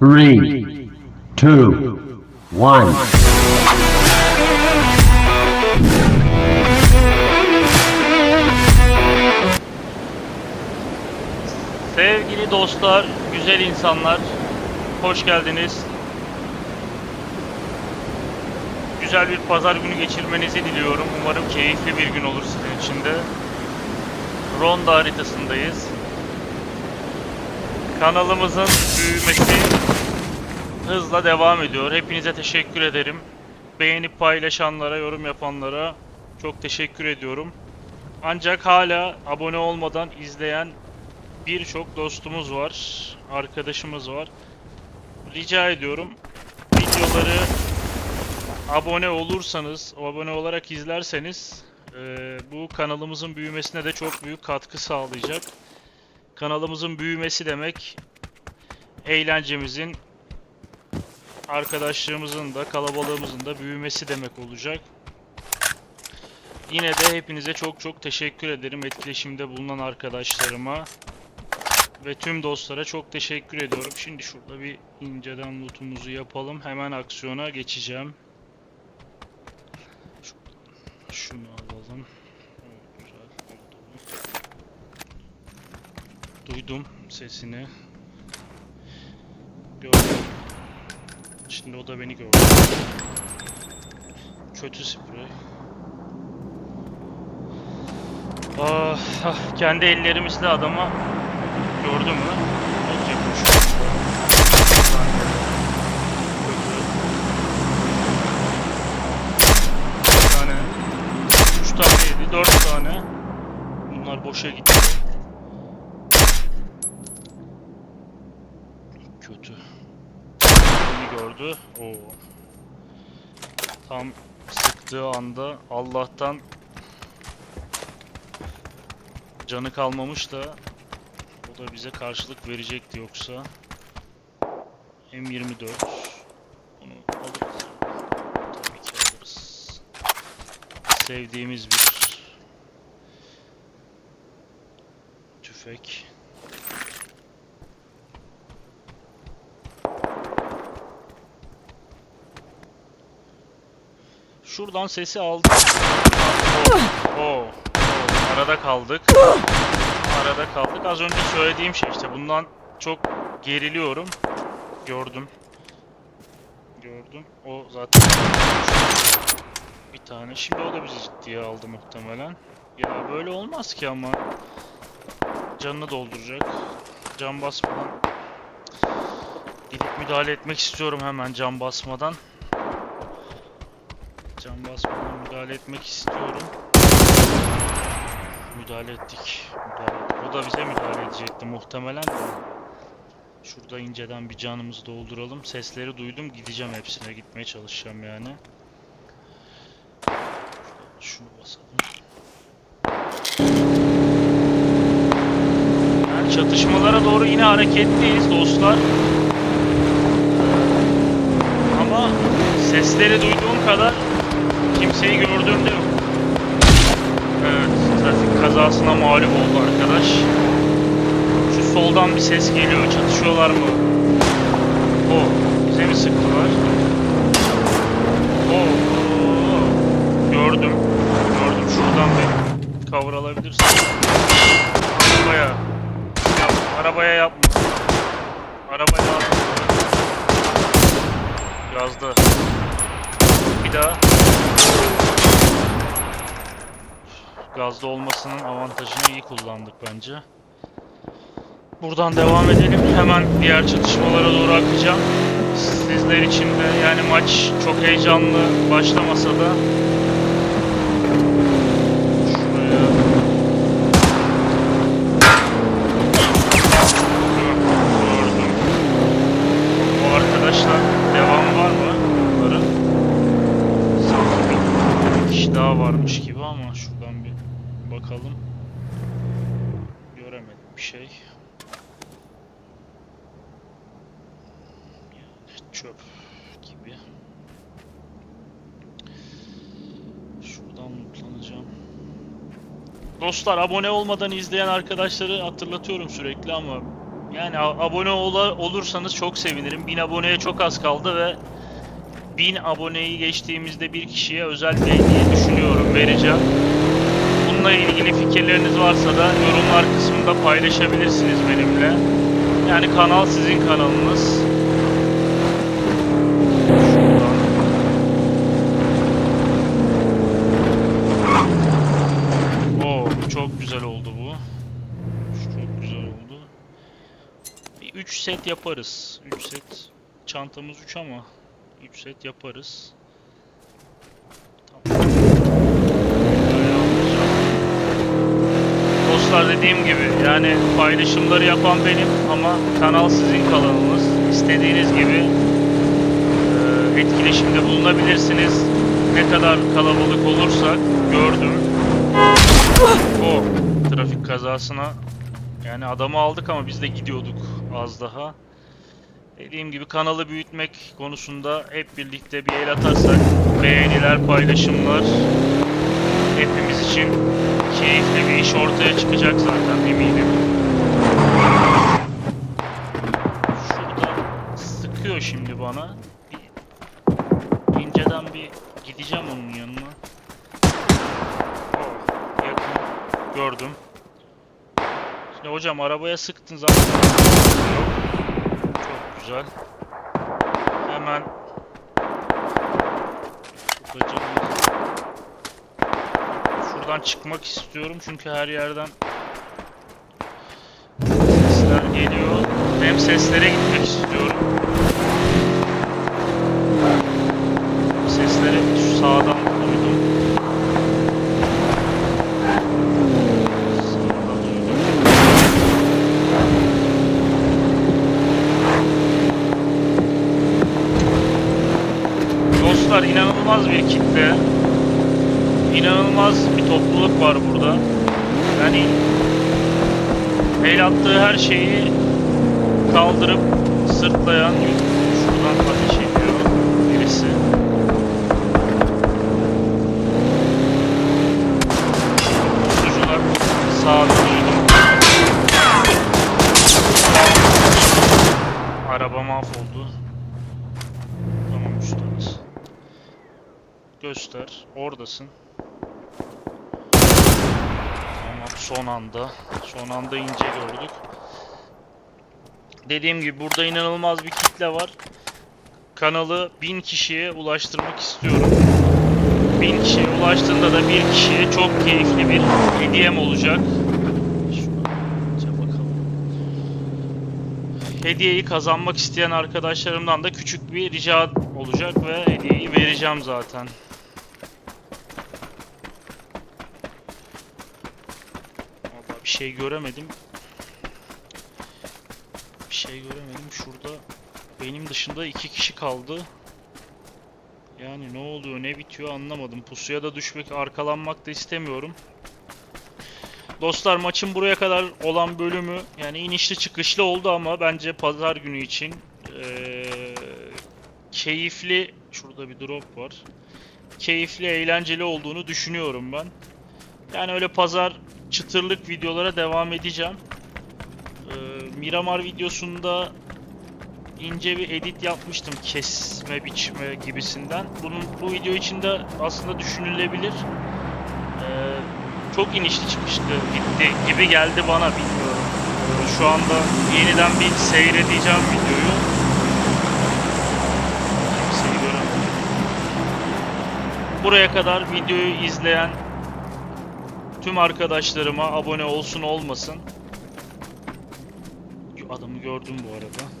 three, two, one. Sevgili dostlar, güzel insanlar, hoş geldiniz. Güzel bir pazar günü geçirmenizi diliyorum. Umarım keyifli bir gün olur sizin için de. Ronda haritasındayız. Kanalımızın büyümesi hızla devam ediyor. Hepinize teşekkür ederim. Beğenip paylaşanlara, yorum yapanlara çok teşekkür ediyorum. Ancak hala abone olmadan izleyen birçok dostumuz var, arkadaşımız var. Rica ediyorum videoları abone olursanız, abone olarak izlerseniz eee, bu kanalımızın büyümesine de çok büyük katkı sağlayacak. Kanalımızın büyümesi demek eğlencemizin, arkadaşlığımızın da, kalabalığımızın da büyümesi demek olacak. Yine de hepinize çok çok teşekkür ederim etkileşimde bulunan arkadaşlarıma ve tüm dostlara çok teşekkür ediyorum. Şimdi şurada bir inceden lootumuzu yapalım. Hemen aksiyona geçeceğim. Şunu alalım. Evet, güzel. Duydum sesini. Gördüm. Şimdi o da beni gördü. Kötü sprey. Ah, ah, kendi ellerimizle adama gördü mü? Olacak tane. Yedi. Dört tane. Bunlar boşa gitti. Kötü. Beni gördü. Oo. Tam sıktığı anda Allah'tan canı kalmamış da o da bize karşılık verecekti yoksa M24 bunu alırız tabii ki alırız sevdiğimiz bir tüfek Şuradan sesi aldık. Oo, oo, arada kaldık. Arada kaldık. Az önce söylediğim şey işte bundan çok geriliyorum. Gördüm. Gördüm. O zaten bir tane. Şimdi o da bizi ciddiye aldı muhtemelen. Ya böyle olmaz ki ama. Canını dolduracak. Can basmadan. Gidip müdahale etmek istiyorum hemen can basmadan. Can basmadan müdahale etmek istiyorum. Müdahale ettik. Müdahale ettik. O da bize müdahale edecekti muhtemelen. Şurada inceden bir canımızı dolduralım. Sesleri duydum. Gideceğim hepsine. Gitmeye çalışacağım yani. Şunu basalım. Yani çatışmalara doğru yine hareketliyiz dostlar. Ama sesleri duyduğum kadar kimseyi gördüğümde yok. Evet, trafik kazasına mağlup oldu arkadaş. Şu soldan bir ses geliyor. Çatışıyorlar mı? O, bize mi sıktılar? O, gördüm. Gördüm. Şuradan bir cover alabilirsin. Arabaya. Yap, arabaya yapma. Arabaya. Yazdı. Bir daha. Gazda olmasının avantajını iyi kullandık bence. Buradan devam edelim. Hemen diğer çatışmalara doğru akacağım. Sizler için de yani maç çok heyecanlı başlamasa da şuraya gördüm. O arkadaşlar devam var mı bunların? Sanki bir kişi daha varmış gibi ama şuradan bir bakalım. Göremedim bir şey. Çöp gibi. Şuradan lootlanacağım. Dostlar abone olmadan izleyen arkadaşları hatırlatıyorum sürekli ama Yani abone ola- olursanız çok sevinirim. 1000 aboneye çok az kaldı ve 1000 aboneyi geçtiğimizde bir kişiye özel hediye düşünüyorum, vereceğim. Bununla ilgili fikirleriniz varsa da yorumlar kısmında paylaşabilirsiniz benimle. Yani kanal sizin kanalınız. Oo, çok güzel oldu bu. Çok güzel oldu. Bir 3 set yaparız. 3 set. Çantamız 3 ama 3 set yaparız. Dostlar dediğim gibi yani paylaşımları yapan benim ama kanal sizin kanalınız. İstediğiniz gibi e, etkileşimde bulunabilirsiniz. Ne kadar kalabalık olursak gördüm. O trafik kazasına yani adamı aldık ama biz de gidiyorduk az daha. Dediğim gibi kanalı büyütmek konusunda hep birlikte bir el atarsak beğeniler, paylaşımlar hepimiz için keyifli bir iş ortaya çıkacak zaten eminim. Şurada sıkıyor şimdi bana. Bir inceden bir gideceğim onun yanına. Oh, yakın. Gördüm. Şimdi hocam arabaya sıktın zaten. Güzel. Hemen Şurada Şuradan çıkmak istiyorum çünkü her yerden sesler geliyor. Hem seslere gitmek istiyorum. Sesleri. Sağdan duydum. Dostlar inanılmaz bir kitle. İnanılmaz bir topluluk var burada. Yani el attığı her şeyi kaldırıp sırtlayan şuradan ateş ediyor birisi. Sucular sağda. Araba mahvoldu. Tamam üstadız. Göster. Oradasın. Tamam son anda. Son anda ince gördük. Dediğim gibi burada inanılmaz bir kitle var. Kanalı 1000 kişiye ulaştırmak istiyorum. 1000 kişiye ulaştığında da bir kişiye çok keyifli bir hediyem olacak. Hediyeyi kazanmak isteyen arkadaşlarımdan da küçük bir rica olacak ve hediyeyi vereceğim zaten. Bir şey göremedim. Bir şey göremedim. Şurada benim dışında iki kişi kaldı. Yani ne oluyor, ne bitiyor anlamadım. Pusuya da düşmek, arkalanmak da istemiyorum. Dostlar maçın buraya kadar olan bölümü yani inişli çıkışlı oldu ama bence pazar günü için eee, keyifli şurada bir drop var. Keyifli, eğlenceli olduğunu düşünüyorum ben. Yani öyle pazar çıtırlık videolara devam edeceğim. Eee, Miramar videosunda ince bir edit yapmıştım kesme biçme gibisinden. Bunun bu video için de aslında düşünülebilir. Eee, çok inişli çıkmıştı gitti gibi geldi bana bilmiyorum. Eee, şu anda yeniden bir seyredeceğim videoyu. Kimseyi göremedim. Buraya kadar videoyu izleyen tüm arkadaşlarıma abone olsun olmasın. Adamı gördüm bu arada.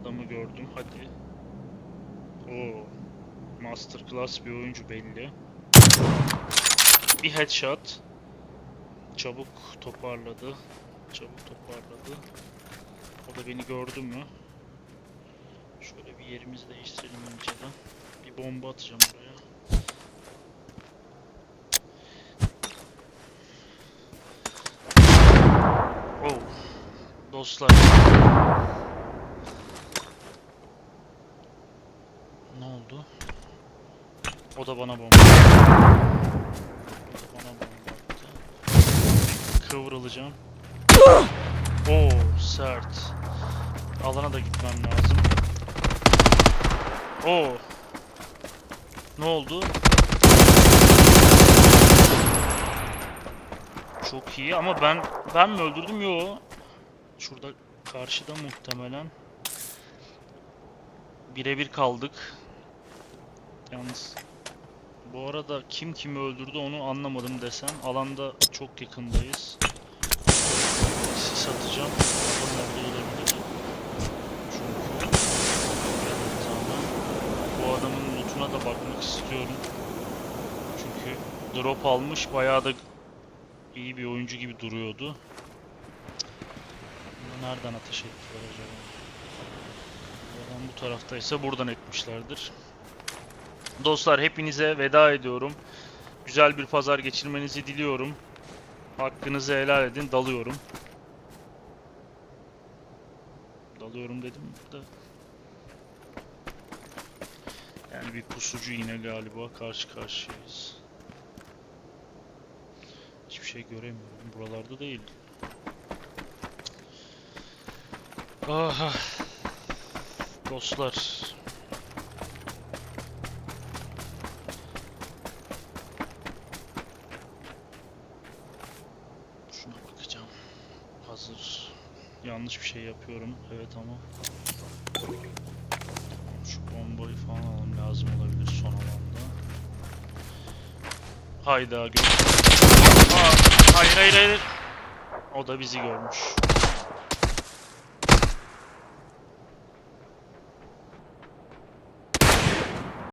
Adamı gördüm hadi. Oo. Masterclass bir oyuncu belli. Bir headshot. Çabuk toparladı. Çabuk toparladı. O da beni gördü mü? Şöyle bir yerimizi değiştirelim önceden. Bir bomba atacağım oraya. Oh. Dostlar. Ne oldu? O da bana bomba. O da bana bomba attı. Kıvrılacağım. Oo sert. Alana da gitmem lazım. Oo. Ne oldu? Çok iyi ama ben ben mi öldürdüm yo. Şurada karşıda muhtemelen. Birebir kaldık. Yalnız bu arada kim kimi öldürdü onu anlamadım desem. Alanda çok yakındayız. Sis atacağım. Onlar gelebilir. Çünkü bu adamın lootuna da bakmak istiyorum. Çünkü drop almış bayağı da iyi bir oyuncu gibi duruyordu. Nereden ateş ettiler acaba? Bu adam bu taraftaysa buradan etmişlerdir. Dostlar hepinize veda ediyorum. Güzel bir pazar geçirmenizi diliyorum. Hakkınızı helal edin. Dalıyorum. Dalıyorum dedim de. Yani bir pusucu yine galiba karşı karşıyayız. Hiçbir şey göremiyorum. Buralarda değil. Ah. Dostlar. Şuna bakacağım. Hazır. Yanlış bir şey yapıyorum. Evet ama. Şu bombayı falan almam lazım olabilir son alanda. Hayda Aa, hayır hayır hayır. O da bizi görmüş.